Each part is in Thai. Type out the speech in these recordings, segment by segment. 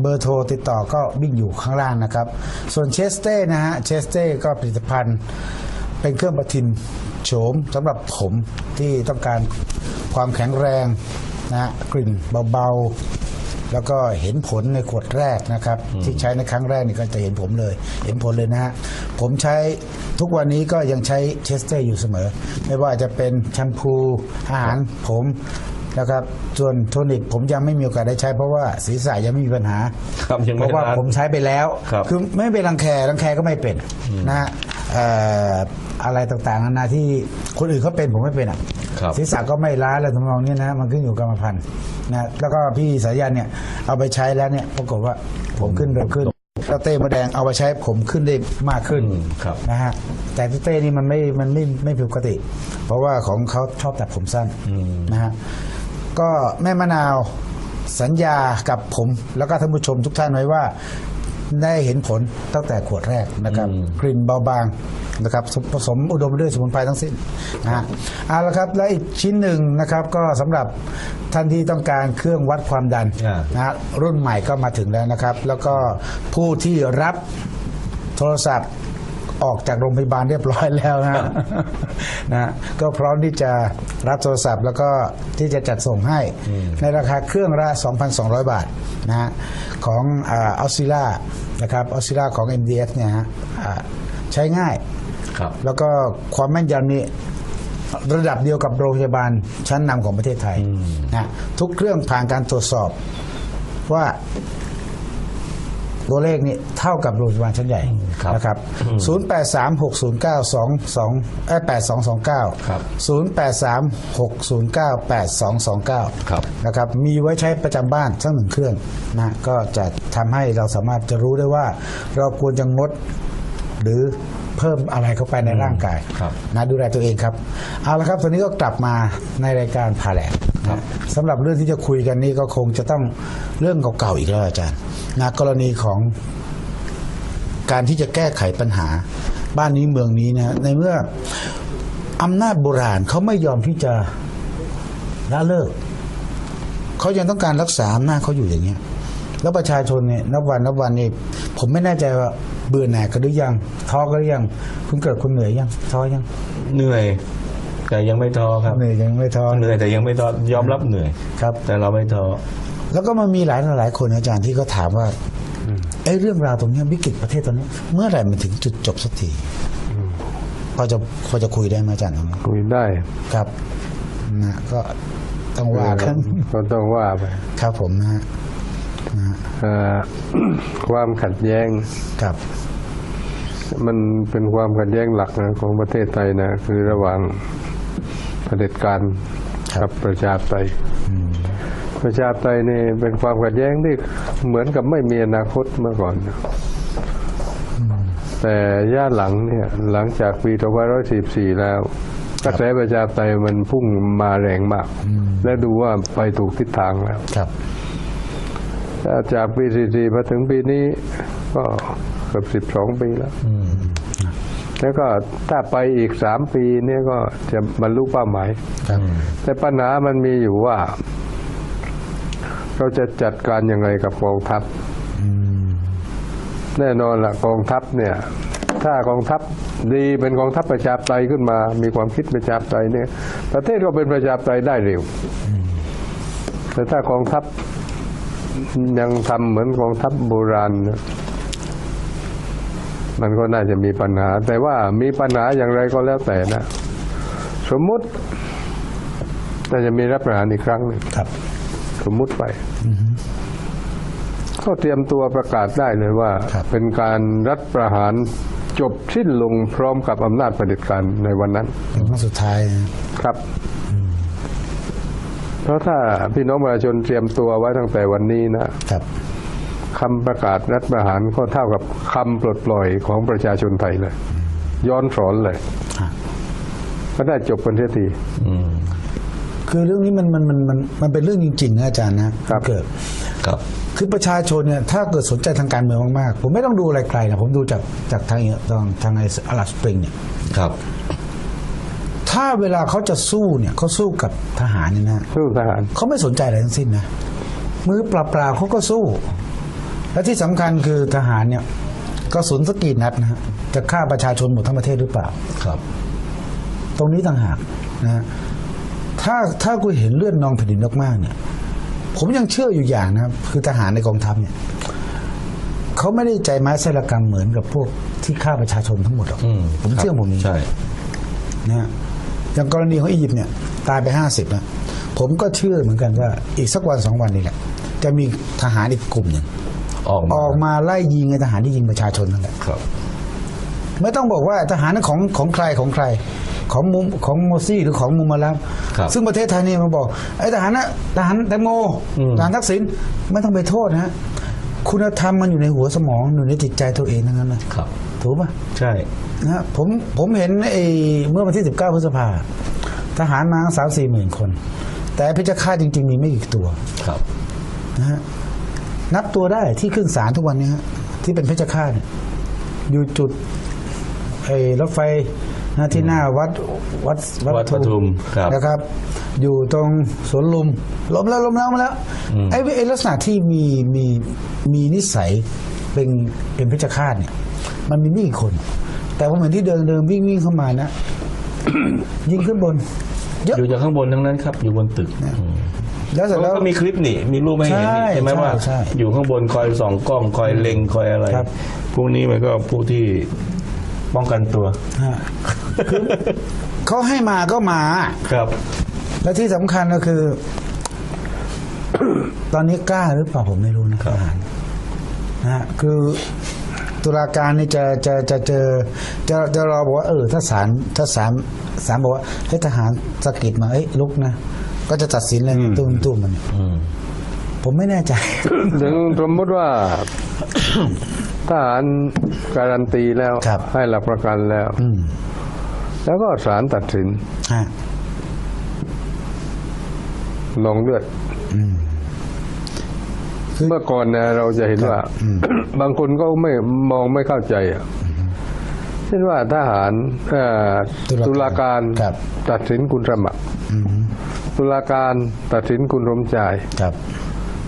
เบอร์โทรติดต่อก็วิ่งอยู่ข้างล่างนะครับ ส่วนเชสเต้นะฮะเชสเต้ก็ผลิตภัณฑ์เป็นเครื่องประทินโฉมสำหรับผมที่ต้องการความแข็งแรงนะฮะกลิ่นเบาๆ แล้วก็เห็นผลในขวดแรกนะครับ ที่ใช้ในครั้งแรกนี่ก็จะเห็นผมเลย เห็นผลเลยนะฮะผมใช้ทุกวันนี้ก็ยังใช้เชสเต้อยู่เสมอ ไม่ว่าจะเป็นแชมพูอาหารผม นะครับ ส่วนโทนิกผมยังไม่มีโอกาสได้ใช้เพราะว่าศีรษะยังไม่มีปัญหา ครับยังเพไม่ราะว่าได้ผมใช้ไปแล้วครับอไม่เป็นรังแครังแคก็ไม่เป็นนะฮะเอ่ออะไรต่างๆนานาที่คนอื่นเขาเป็นผมไม่เป็นอะครับ ศีรษะก็ไม่ล้าอะไรทำนองเนี้ยนะมันขึ้นอยู่กับกรรมพันธุ์นะแล้วก็พี่สายันเนี่ยเอาไปใช้แล้วเนี่ยปรากฏว่าผมขึ้นเร็วขึ้นแล้วเต้มะแดงเอาไปใช้ผมขึ้นได้มากขึ้น อืมครับ นะฮะแต่พี่เต้นี่มันไม่มันไม่ไม่ผิดปกติ เพราะว่าของเขาชอบตัดผมสั้นนะฮะ ก็แม่มะนาวสัญญากับผมแล้วก็ท่านผู้ชมทุกท่านไว้ว่าได้เห็นผลตั้งแต่ขวดแรกนะครับ กลิ่นเบาบางนะครับผผสมอุดมไปด้วยสมุนไพรทั้งสิ้นนะฮะเอาละครับและอีกชิ้นหนึ่งนะครับก็สำหรับท่านที่ต้องการเครื่องวัดความดันอ่านะฮะรุ่นใหม่ก็มาถึงแล้วนะครับ แล้วก็ผู้ที่รับโทรศัพท์ ออกจากโรงพยาบาลเรียบร้อยแล้วนะฮะนะฮะก็พร้อมที่จะรับโทรศัพท์แล้วก็ที่จะจัดส่งให้ในราคาเครื่องละ 2,200 บาทนะฮะของออสซิล่านะครับออสซิล่าของ MDF เนี่ยฮะอ่าใช้ง่ายครับแล้วก็ความแม่นยำนี่ระดับเดียวกับโรงพยาบาลชั้นนำของประเทศไทยนะทุกเครื่องผ่านการตรวจสอบว่า ตัวเลขนี้เท่ากับโรงพยาบาลชั้นใหญ่ครับนะครับ 0 8 3 6 0 9 2 2เอ้ย8 2 2 9 ครับ 0 8 3 6 0 9 8 2 2 9 ครับ นะครับ มีไว้ใช้ประจำบ้านสักหนึ่งเครื่องนะก็จะทำให้เราสามารถจะรู้ได้ว่า เราควรจะงดหรือเพิ่มอะไรเข้าไปในร่างกายครับ นะดูแลตัวเองครับ เอาละครับตอนนี้ก็กลับมาในรายการผ่าแหลกครับ สำหรับเรื่องที่จะคุยกันนี่ก็คงจะต้องเรื่องเก่าๆอีกแล้วอาจารย์นะกรณีของการที่จะแก้ไขปัญหา บ้านนี้เมืองนี้นะในเมื่ออำนาจโบราณเขาไม่ยอมที่จะละเลิกเขายังต้องการรักษาอำนาจเขาอยู่อย่างเงี้ยแล้วประชาชนเนี่ยนับวันนับวันนี่ผมไม่แน่ใจว่าเบื่อหน่ายกันหรือยังท้อกันหรือยัง คุณเกิดคุณเหนื่อยยังท้อยัง เหนื่อย แต่ยังไม่ท้อครับเหนื่อยยังไม่ท้อเหนื่อยแต่ยังไม่ท้อยอมรับเหนื่อยครับ แต่เราไม่ท้อแล้วก็มันมีหลายหลายคนอาจารย์ที่เขาถามว่าไอ้เรื่องราวตรงเนี้ยวิกฤตประเทศตอนนี้ เมื่อไหร่มันถึงจุดจบสักทีพอจะพอจะคุยได้ไหมอาจารย์ตรงนี้คุยได้ครับนะก็ต้องว่ากันก็ต้องว่าไปครับผมนะฮะนะฮะเอ่อความขัดแย้งครับ มันเป็นความขัดแย้งหลักนะของประเทศไทยนะ คือระหว่าง เผด็จการกับประชาธิปไตยประชาธิปไตยนี่เป็นความขัดแย้งที่เหมือนกับไม่มีอนาคตเมื่อก่อนนะแต่ย่าหลังเนี่ยหลังจากปี2544 แล้วกระแสประชาธิปไตยมันพุ่งมาแรงมาก และดูว่าไปถูกทิศทางแล้วครับถ้าจากปี 44 มาถึงปีนี้ก็เกือบสิบสองปีแล้ว แล้วก็ถ้าไปอีกสามปีเนี่ยก็จะบรรลุเป้าหมาย ครับ แต่ปัญหามันมีอยู่ว่า เราจะจัดการยังไงกับกองทัพ แน่นอนละกองทัพเนี่ย ถ้ากองทัพดีเป็นกองทัพประชาธิปไตยขึ้นมา มีความคิดประชาธิปไตยเนี่ย ประเทศก็เป็นประชาธิปไตยได้เร็ว แต่ถ้ากองทัพยังทำเหมือนกองทัพโบราณนะ มันก็น่าจะมีปัญหา แต่ว่ามีปัญหาอย่างไรก็แล้วแต่นะ สมมุติน่าจะมีรัฐประหารอีกครั้งหนึ่งครับ สมมุติไปก็เตรียมตัวประกาศได้เลยว่าครับเป็นการรัฐประหารจบสิ้นลงพร้อมกับอำนาจเผด็จการในวันนั้นเป็นครั้งสุดท้ายนะครับ เพราะถ้าพี่น้องประชาชนเตรียมตัวไว้ตั้งแต่วันนี้นะครับ คำประกาศรัฐประหารก็เท่ากับคำปลดปล่อยของประชาชนไทยเลย ย้อนสอนเลยฮะก็ได้จบกันเสียทีอืมคือเรื่องนี้มันมันมันมันมันเป็นเรื่องจริงๆนะอาจารย์นะครับเกิดครับ คือประชาชนเนี่ยถ้าเกิดสนใจทางการเมืองมากๆ ผมไม่ต้องดูอะไรไกลนะผมดูจากจากทางทางทางไอ้อาราสปริงเนี่ยครับ ถ้าเวลาเขาจะสู้เนี่ยเขาสู้กับทหารเนี่ยนะสู้ทหารเขาไม่สนใจอะไรทั้งสิ้นนะมือเปล่าๆเขาก็สู้ และที่สำคัญคือทหารเนี่ยกระสุนสกกี่นัดนะฮะจะฆ่าประชาชนหมดทั้งประเทศหรือเปล่าครับ ตรงนี้ต่างหากนะฮะถ้าถ้ากูเห็นเลือดนองแผ่นดินมากๆเนี่ย ผมยังเชื่ออยู่อย่างนะครับคือทหารในกองทัพเนี่ยเขาไม่ได้ใจไม้ไส้ระกำเหมือนกับพวกที่ฆ่าประชาชนทั้งหมดหรอกอืมผมเชื่อผมนี้ใช่นะฮะอย่างกรณีของอียิปต์เนี่ย ตายไปห้าสิบนะผมก็เชื่อเหมือนกันว่า อีกสักวันสองวันนี้แหละ จะมีทหารอีกกลุ่มหนึ่ง ออกอมาอกมาไล่ยิงไอ้ทหารที่ยิงประชาชนนั่นแหละครับ ไม่ต้องบอกว่าทหารนั้นของของใครของใคร ของมุมของโมซี่หรือของมุมมาลัมครับซึ่งประเทศไทยนี่มาบอกไอ้ทหารนะทหารแตงโมอืม ทหารทักษิณไม่ต้องไปโทษนะฮะคุณธรรมมันอยู่ในหัวสมองอยู่ในจิตใจตัวเองทั้งนั้นนะครับ ถูกปะ ใช่ นะฮะผมผมเห็นไอ้เมื่อวันที่ 19 พฤษภาทหารมาสามสี่หมื่นคน แต่เพชฌฆาตจริง ๆ มีไม่กี่ตัวครับ นะฮะ นับตัวได้ที่ขึ้นศาลทุกวันนี้ฮะที่เป็นเพชฌฆาตเนี่ยอยู่จุดไอ้รถไฟนะที่หน้าวัดวัดวัดปทุมครับนะครับ อยู่ตรงสวนลุมล้มแล้วล้มแล้วมาแล้วอืมไอ้ไอ้ลักษณะที่มีมีมีนิสัยเป็นเป็นเพชฌฆาตเนี่ย มันมีไม่กี่คน แต่ผมเห็นที่เดินเดินวิ่งวิ่งเข้ามานะ ยิงขึ้นบนเยอะอยู่จากข้างบนทั้งนั้นครับ อยู่บนตึกอืม แล้วเสร็จแล้แล้ววก็มีคลิปนี่ มีรูปให้เห็นนี่ใช่ใช่ไหมใช่ว่าใช่อยู่ข้างบนคอยส่องกล้องคอยเล็งคอยอะไร ครับ พวกนี้มันก็ผู้ที่ป้องกันตัว ฮะคือเขาให้มาก็มา ครับ และที่สำคัญก็คือ ตอนนี้กล้าหรือเปล่าผมไม่รู้นะทหารนะฮะคือตุลาการนี่จะจะจะเจอจะจะรอบอกว่าเออถ้าศาลถ้าศาลศาลบอกว่าให้ทหารสะกิดมาเอ้ยลุกนะ ก็จะตัดสินเลยตุ้มตุ้มมันอืมผมไม่แน่ใจถึงสมมติว่าทหารการันตีแล้วครับให้หลักประกันแล้วอืมแล้วก็ศาลตัดสินฮะลงเลือดคือเมื่อก่อนนะเราจะเห็นว่า บางคนก็ไม่มองไม่เข้าใจอะเช่นว่าทหารเอ่อตุตุลาลาการการครับตัดสินคุณสมัครอืม ตุลาการตัดสินคุณสมชาย ครับ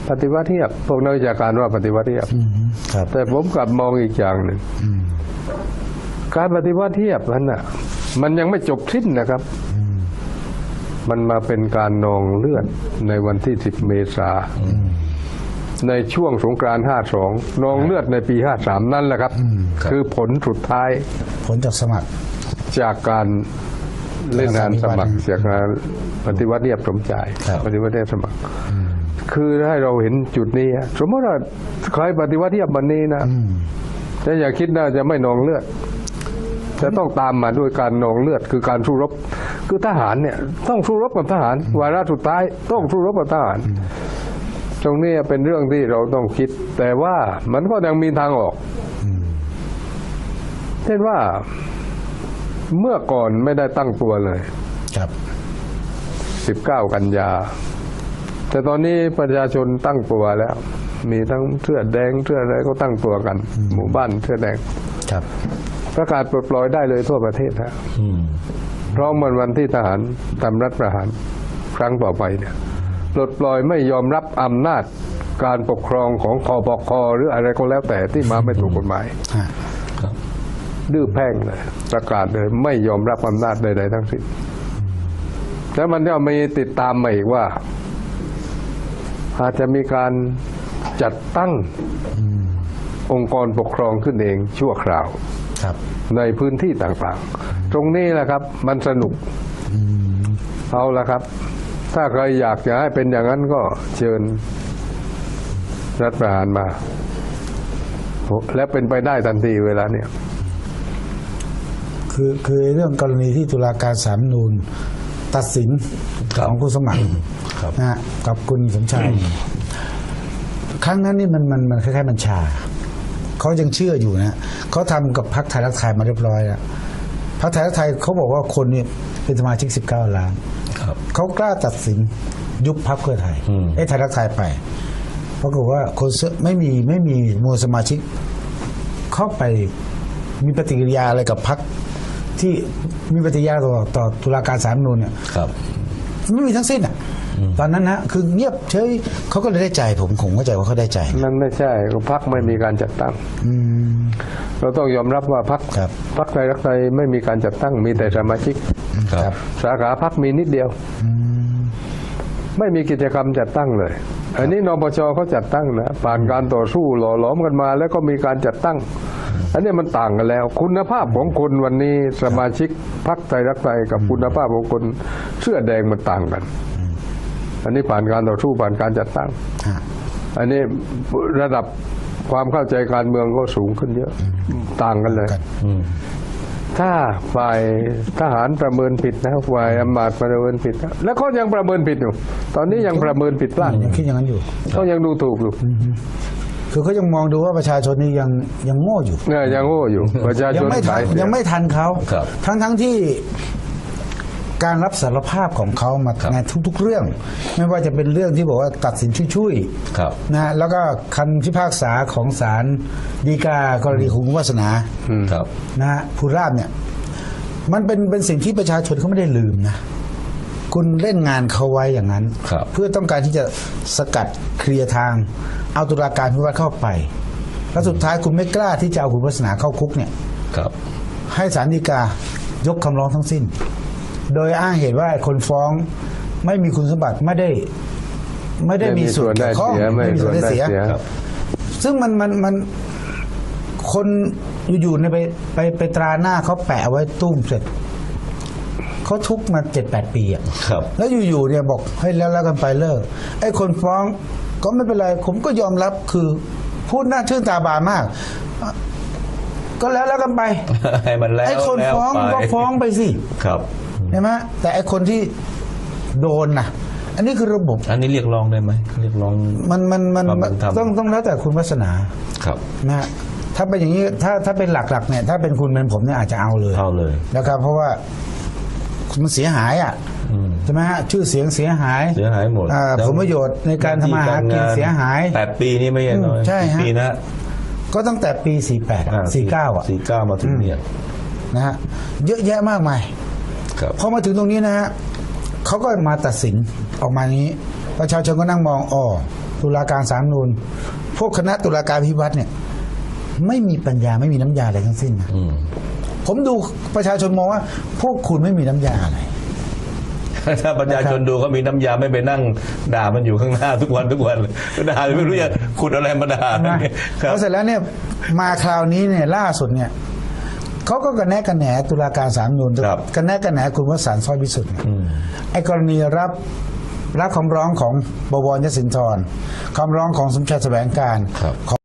ปฏิวัติเทียบพวกนักวิชาการว่าปฏิวัติเทียบ อืมครับแต่ผมกลับมองอีกอย่างหนึ่งอืมการปฏิวัติเทียบนั้นน่ะ มันยังไม่จบสิ้นนะครับ มันมาเป็นการนองเลือดในวันที่ 10 เมษาในช่วงสงกรานต์52 นองเลือดในปี 53 นั่นแหละครับ คือผลสุดท้ายผลจากสมัครจากการ เล่นงานสมัครปฏิวัติจากการปฏิวัติเรียบสมใจครับปฏิวัติเรียบสมัคร คือให้เราเห็นจุดนี้อะสมมติว่าใครปฏิวัติเรียบวันนี้นะอืมแต่อย่าคิดน่าจะไม่นองเลือดจะต้องตามมาด้วยการนองเลือดคือการสู้รบ คือทหารเนี่ย ต้องสู้รบกับทหาร วาระสุดท้ายต้องสู้รบกับทหาร ตรงนี้เป็นเรื่องที่เราต้องคิด แต่ว่ามันก็ยังมีทางออกเช่นว่า เมื่อก่อนไม่ได้ตั้งตัวเลย ครับ 19 กันยา แต่ตอนนี้ประชาชนตั้งตัวแล้ว มีทั้งเสื้อแดงเสื้ออะไรก็ตั้งตัวกัน หมู่บ้านเสื้อแดง ครับ ประกาศปลดปล่อยได้เลยทั่วประเทศฮะอืมเพราะมันวันที่ทหารทำรัฐประหารครั้งต่อไปเนี่ยปลดปล่อยไม่ยอมรับอำนาจการปกครองของคอปคหรืออะไรก็แล้วแต่ที่มาไม่ถูกกฎหมายฮะครับ ดื้อแพ่งเลยประกาศเลยไม่ยอมรับอำนาจใดๆทั้งสิ้นแล้วมันก็มีติดตามมาอีกว่า อาจจะมีการจัดตั้งองค์กรปกครองขึ้นเองชั่วคราวครับในพื้นที่ต่างๆ ตรงนี้แหละครับ มันสนุกเอาละครับ ถ้าใครอยากจะให้เป็นอย่างนั้นก็เชิญรัฐประหารมา และเป็นไปได้ทันทีเวลาเนี่ย คือคือเรื่องกรณีที่ตุลาการสามนูนตัดสินครับของผู้สมัครครับนะฮะกับคุณสมชายครั้งนั้นนี่มันมันมันคล้ายๆบัญชาเขายังเชื่ออยู่นะเขาทำกับพรรคไทยรักไทยมาเรียบร้อยแล้วพรรคไทยรักไทยเขาบอกว่าคนเนี่ยเป็นสมาชิก 19 ล้านครับเขากล้าตัดสินยุบพรรคเพื่อไทยอืมไอ้ไทยรักไทยไปปรากฏว่าคนเสื้อไม่มีไม่มีมวลสมาชิกเข้าไปมีปฏิกิริยาอะไรกับพรรค ที่มีปฏิกิริยาต่อต่อตุลาการสามนูนเนี่ยครับ ไม่มีทั้งสิ้นอะตอนนั้นนะคือเงียบเฉยเขาก็เลยได้ใจผมผมเข้าใจว่าเขาได้ใจนั่นไม่ใช่พักไม่มีการจัดตั้งอืมเราต้องยอมรับว่าพักครับ พักไทยรักไทยไม่มีการจัดตั้งมีแต่สมาชิกครับ สาขาพักมีนิดเดียว ไม่มีกิจกรรมจัดตั้งเลย อันนี้นปชเขาจัดตั้งนะผ่านการต่อสู้หล่อหลอมกันมา แล้วก็มีการจัดตั้ง อันนี้มันต่างกันแล้ว คุณภาพของคนวันนี้สมาชิกพักไทยรักไทยกับคุณภาพของคนเสื้อแดงมันต่างกัน อันนี้ผ่านการต่อสู้ผ่านการจัดตั้งฮะอันนี้ระดับความเข้าใจการเมืองก็สูงขึ้นเยอะต่างกันเลยกันอืมถ้าฝ่ายทหารประเมินผิดนะฝ่ายอำมาตย์ประเมินผิดนะแล้วเขายังประเมินผิดอยู่ ตอนนี้ยังประเมินผิดพลาดยังคิดอย่างนั้นอยู่เขายังดูถูกอยู่ คือเขายังมองดูว่าประชาชนนี่ยังยังโง่อยู่ เนี่ยยังโง่อยู่ ประชาชยังนไม่ทัสานยยังไม่ทันเขาครับ ทั้งทั้งที่การรับสารภาพของเขามาครับในทุก ๆ เรื่อง ไม่ว่าจะเป็นเรื่องที่บอกว่าตัดสินช่วยครับๆนะแล้วก็คำพิพากษาของศาลฎีกากรณีของคุณวาสนาครับ นะฮะภูราบเนี่ย มันเป็นเป็นสิ่งที่ประชาชนเขาไม่ได้ลืมนะ คุณเล่นงานเขาไว้อย่างนั้น ครับเพื่อต้องการที่จะสกัดเคลียร์ทาง เอาตุลาการพิวัตรเข้าไป แล้วสุดท้ายคุณไม่กล้าที่จะเอาคุณวัฒนาเข้าคุกเนี่ย ครับ ให้ศาลฎีกายกคำร้องทั้งสิ้น โดยอ้างเหตุว่าไอ้คนฟ้องไม่มีคุณสมบัติไม่ได้ ไม่ได้มีส่วนได้เกี่ยวข้องเสียไม่ไม่มีส่ส่ววนนได้ได้เสีเสียยครับ ซึ่งมันมันมันคนอยู่ๆเนี่ยไปไปไปตราหน้าเขาแปะเอาไว้ตุ้มเสร็จ เขาทุกข์มาเจ็ดแปดปีอะครับ แล้วอยู่ๆเนี่ยบอกให้แล้วแล้วกันไปเลิกไอ้คนฟ้องก็ไม่เป็นไร ผมก็ยอมรับคือพูดหน้าชื่นตาบานมากอะก็แล้วแล้วกันไปให้มันแล้วไอ้คนแล้วฟ้องไปก็ฟ้องไปสิครับใช่ไหมแต่ไอ้คนที่โดนน่ะอันนี้คือระบบ อันนี้เรียกร้องได้ไหมเรียกร้องมันมันมันความเป็นธรรมต้องต้องแล้วแต่คุณวัฒนาครับนะฮะถ้าเป็นอย่างนี้ถ้าถ้าเป็นหลักๆเนี่ยถ้าเป็นคุณเป็นผมเนี่ยอาจจะเอาเลยเอาเลยนะครับเพราะว่า มันเสียหายอะอืมใช่ไหมฮะชื่อเสียงเสียหายเสียหายหมดอ่าแล้วผลประโยชน์ในการทำมาหากินเสียหายแปดปีนี่ไม่ใช่น้อยอืมใช่ฮะปีนะก็ตั้งแต่ปี 48อะ49 อะสี่เก้ามาถึงเนี่ยนะฮะเยอะแยะมากมายครับพอมาถึงตรงนี้นะฮะเขาก็มาตัดสินออกมาอย่างนี้ ประชาชนก็นั่งมองอ๋อตุลาการสามนูนพวกคณะตุลาการพิวัตรเนี่ย ไม่มีปัญญาไม่มีน้ำยาอะไรทั้งสิ้นนะอืม ผมดูประชาชนมองว่า พวกคุณไม่มีน้ำยาอะไร ถ้าประชาชนดูเขามีน้ำยาไม่ไปนั่งด่ามันอยู่ข้างหน้าทุกวันทุกวันเลยด่าไม่รู้จะขุดอะไรมาด่านะครัแล้บวเสร็จแล้วเนี่ยมาคราวนี้เนี่ยล่าสุดเนี่ยเขาก็กระแนะกระแหนตุลาการสามนูนครับกระแนะกระแหนคุณวสันต์สร้อยพิสุทธิ์เนี่ยไอ้กรณีรับรับคำร้องของบวรยศินทรคำร้องของสมชายแสวงการครับของ